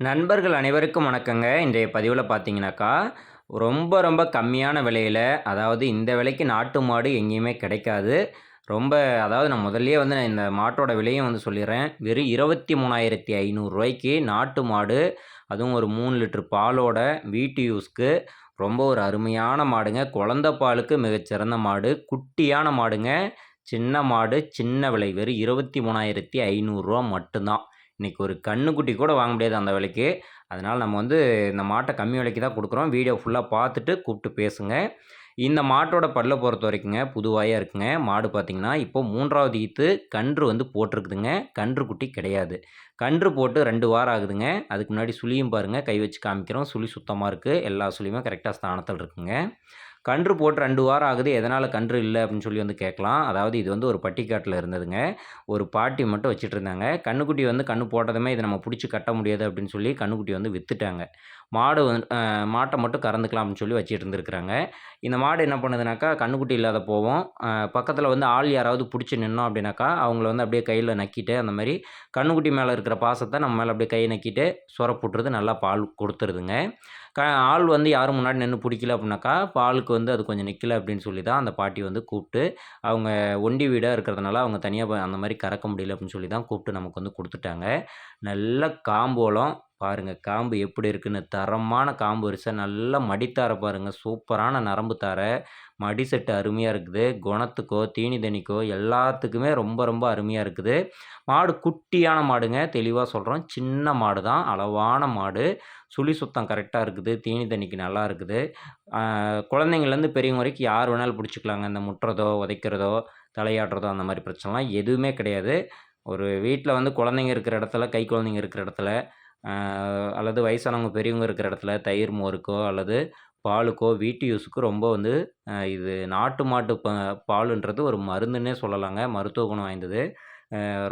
நண்பர்கள் அனைவருக்கும் வணக்கங்க. இன்றைய பதிவில் பார்த்தீங்கன்னாக்கா ரொம்ப ரொம்ப கம்மியான விலையில் அதாவது இந்த விலைக்கு நாட்டு மாடு எங்கேயுமே கிடைக்காது. ரொம்ப அதாவது நான் முதல்லையே வந்து நான் இந்த மாட்டோட விலையும் வந்து சொல்லிடுறேன். வெறும் இருபத்தி மூணாயிரத்தி ஐநூறுரூவாய்க்கு நாட்டு மாடு அதுவும் ஒரு மூணு லிட்டர் பாலோட வீட்டு யூஸ்க்கு ரொம்ப ஒரு அருமையான மாடுங்க. குழந்த பாலுக்கு மிகச்சிறந்த மாடு குட்டியான மாடுங்க. சின்ன மாடு சின்ன விலை வெறும் இருபத்தி மூணாயிரத்தி ஐநூறுரூவா மட்டும்தான். இன்றைக்கி ஒரு கண்ணுக்குட்டி கூட வாங்க முடியாது அந்த விலைக்கு. அதனால் நம்ம வந்து இந்த மாட்டை கம்மி விலைக்கு தான் கொடுக்குறோம். வீடியோ ஃபுல்லாக பார்த்துட்டு கூப்பிட்டு பேசுங்க. இந்த மாட்டோட பல்ல பொறுத்த வரைக்குங்க புதுவாயாக இருக்குங்க. மாடு பார்த்திங்கன்னா இப்போ மூன்றாவது ஈத்து கன்று வந்து போட்டிருக்குதுங்க. கன்று குட்டி கிடையாது. கன்று போட்டு ரெண்டு வாரம் ஆகுதுங்க. அதுக்கு முன்னாடி சுழியும் பாருங்கள் கை வச்சு காமிக்கிறோம். சுழி சுத்தமாக இருக்குது எல்லா சுழியுமே கரெக்டாக ஸ்தானத்தில் இருக்குங்க. கன்று போட்டு ரெண்டு வாரம் ஆகுது எதனால் கன்று இல்லை அப்படின்னு சொல்லி வந்து கேட்கலாம். அதாவது இது வந்து ஒரு பட்டிக்காட்டில் இருந்ததுங்க. ஒரு பாட்டி மட்டும் வச்சுட்டு இருந்தாங்க. கண்ணுக்குட்டி வந்து கன்று போட்டதுமே இதை நம்ம பிடிச்சி கட்ட முடியாது அப்படின்னு சொல்லி கண்ணுக்குட்டி வந்து விற்றுட்டாங்க மாடு வந்து மாட்டை மட்டும் கறந்துக்கலாம் அப்படின்னு சொல்லி வச்சுட்டு இருந்துருக்குறாங்க. இந்த மாடு என்ன பண்ணுதுனாக்கா கண்ணுக்குட்டி இல்லாத போவோம். பக்கத்தில் வந்து ஆள் யாராவது பிடிச்சி நின்னோம் அப்படின்னாக்கா அவங்கள வந்து அப்படியே கையில் நக்கிட்டு அந்த மாதிரி கண்ணுக்குட்டி மேலே இருக்கிற பாசத்தை நம்ம மேலே அப்படியே கை நக்கிட்டு சுரப்புட்டுறது நல்லா பால் கொடுத்துருதுங்க. க ஆள் வந்து யாரும் முன்னாடி நின்று பிடிக்கல அப்படின்னாக்கா பாலுக்கு வந்து அது கொஞ்சம் நிற்கல அப்படின்னு சொல்லி தான் அந்த பாட்டி வந்து கூப்பிட்டு அவங்க ஒண்டி வீடாக இருக்கிறதுனால அவங்க தனியாக அந்த மாதிரி கறக்க முடியல அப்படின்னு சொல்லி தான் கூப்பிட்டு நமக்கு வந்து கொடுத்துட்டாங்க. நல்ல காம்போலம் பாருங்கள் காம்பு எப்படி இருக்குன்னு. தரமான காம்பு வரிசை. நல்லா மடித்தார பாருங்கள் சூப்பரான நரம்பு தார. மடி செட்டு அருமையாக இருக்குது. குணத்துக்கோ தீனி தனிக்கோ எல்லாத்துக்குமே ரொம்ப ரொம்ப அருமையாக இருக்குது. மாடு குட்டியான மாடுங்க. தெளிவாக சொல்கிறோம் சின்ன மாடு தான். அளவான மாடு. சுழி சுத்தம் கரெக்டாக இருக்குது. தீனி தண்ணிக்கு நல்லா இருக்குது. குழந்தைங்கள்லேருந்து பெரியவங்க வரைக்கும் யார் வேணாலும் பிடிச்சிக்கலாங்க. இந்த முட்டுறதோ உதைக்கிறதோ தலையாட்டுறதோ அந்த மாதிரி பிரச்சனைலாம் எதுவுமே கிடையாது. ஒரு வீட்டில் வந்து குழந்தைங்க இருக்கிற இடத்துல கை குழந்தைங்க இருக்கிற இடத்துல அல்லது வயசானவங்க பெரியவங்க இருக்கிற இடத்துல தயிர் மோருக்கோ அல்லது பாலுக்கோ வீட்டு யூஸுக்கு ரொம்ப வந்து இது நாட்டு மாட்டு ப பாலுன்றது ஒரு மருந்துன்னே சொல்லலாங்க. மருத்துவ குணம் வாய்ந்தது.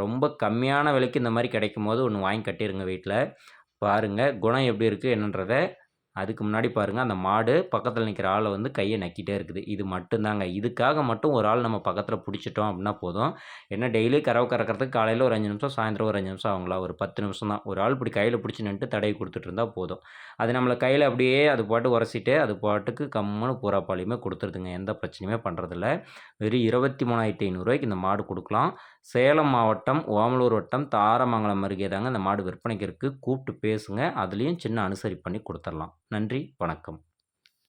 ரொம்ப கம்மியான விலைக்கு இந்த மாதிரி கிடைக்கும் போது ஒன்று வாங்கி கட்டிடுங்க வீட்டில் பாருங்கள் குணம் எப்படி இருக்குது என்னன்றதை அதுக்கு முன்னாடி பாருங்கள் அந்த மாடு பக்கத்தில் நிற்கிற ஆளை வந்து கையை நக்கிட்டே இருக்குது. இது மட்டும்தாங்க இதுக்காக மட்டும் ஒரு ஆள் நம்ம பக்கத்தில் பிடிச்சிட்டோம் அப்படின்னா போதும். ஏன்னா டெய்லி கறவை கறக்கிறதுக்கு காலையில் ஒரு அஞ்சு நிமிஷம் சாயந்தரம் ஒரு அஞ்சு நிமிஷம் ஆகுங்களா? ஒரு பத்து நிமிஷம் தான். ஒரு ஆள் இப்படி கையில் பிடிச்சி நின்று தடவி கொடுத்துட்டு இருந்தால் போதும். அது நம்மளை கையில் அப்படியே அது பாட்டு உரசிட்டு அது பாட்டுக்கு கம்முன்னு பூரா பாலியுமே கொடுத்துருதுங்க. எந்த பிரச்சனையுமே பண்ணுறதில்ல வெறும் இருபத்தி மூணாயிரத்தி ஐநூறுரூவாய்க்கு இந்த மாடு கொடுக்கலாம். சேலம் மாவட்டம் ஓமலூர் வட்டம் தாரமங்கலம் அருகே தாங்க இந்த மாடு விற்பனைக்கு இருக்குது கூப்பிட்டு பேசுங்க. அதுலேயும் சின்ன அனுசரி பண்ணி கொடுத்துர்லாம் நன்றி வணக்கம்.